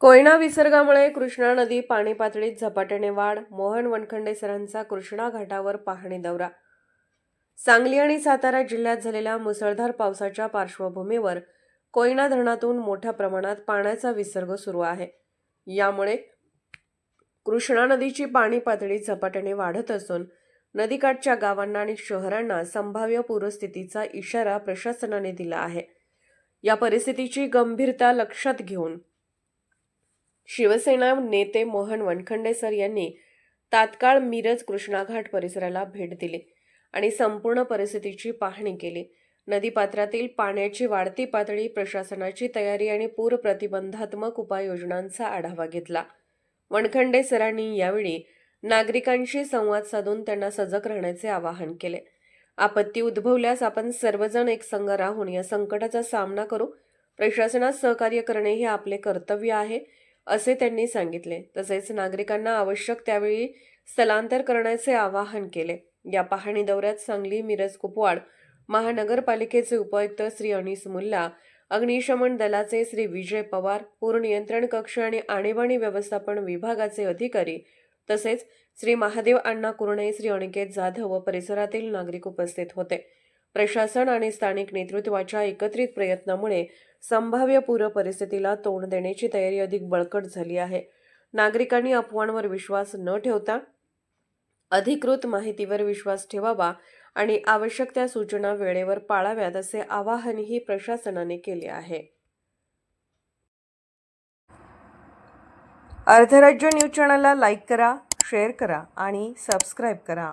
कोयना विसर्गामुळे कृष्णा नदी पाणी पातळीत झपाट्याने वाढ मोहन वनखंडे सरांचा कृष्णा घाटावर पाहणी दौरा. सांगली आणि सातारा जिल्ह्यात झालेल्या मुसळधार पावसाच्या पार्श्वभूमीवर कोयना धरणातून मोठ्या प्रमाणात पाण्याचा विसर्ग सुरू आहे. यामुळे कृष्णा नदीची पाणी पातळी झपाट्याने वाढत असून नदीकाठच्या गावांना आणि शहरांना संभाव्य पूरस्थितीचा इशारा प्रशासनाने दिला आहे. या परिस्थितीची गंभीरता लक्षात घेऊन शिवसेना नेते मोहन वनखंडे सर यांनी तात्काळ मिरज कृष्णाघाट परिसराला भेट दिली आणि संपूर्ण परिस्थितीची पाहणी केली. नदीपात्रातील पाण्याची वाढती पातळी प्रशासनाची तयारी आणि पूर प्रतिबंधात्मक उपाययोजनांचा आढावा घेतला. वणखंडे सरांनी यावेळी नागरिकांशी संवाद साधून त्यांना सजग राहण्याचे आवाहन केले. आपत्ती उद्भवल्यास आपण सर्वजण एक संघ राहून या संकटाचा सामना करू. प्रशासनात सहकार्य करणे हे आपले कर्तव्य आहे. असे त्यांनी सांगितले. तसेच नागरिकांना आवश्यक त्यावेळी स्थलांतर करण्याचे आवाहन केले. या पाहणी दौऱ्यात सांगली मिरज कुपवाड महानगरपालिकेचे उपायुक्त श्री अनिस मुल्ला अग्निशमन दलाचे श्री विजय पवार पूर नियंत्रण कक्ष आणि आणीबाणी व्यवस्थापन विभागाचे अधिकारी तसेच श्री महादेव अण्णा कुरणे श्री अनिकेत जाधव व परिसरातील नागरिक उपस्थित होते. प्रशासन आणि स्थानिक नेतृत्वाच्या एकत्रित प्रयत्नामुळे संभाव्य पूर परिस्थितीला तोंड देण्याची तयारी अधिक बळकट झाली आहे. नागरिकांनी अफवांवर विश्वास न ठेवता अधिकृत माहितीवर विश्वास ठेवावा आणि आवश्यक त्या सूचना वेळेवर पाळाव्यात असे आवाहनही प्रशासनाने केले आहे. अर्धराज्य न्यूज चॅनलला लाईक करा शेअर करा आणि सबस्क्राईब करा.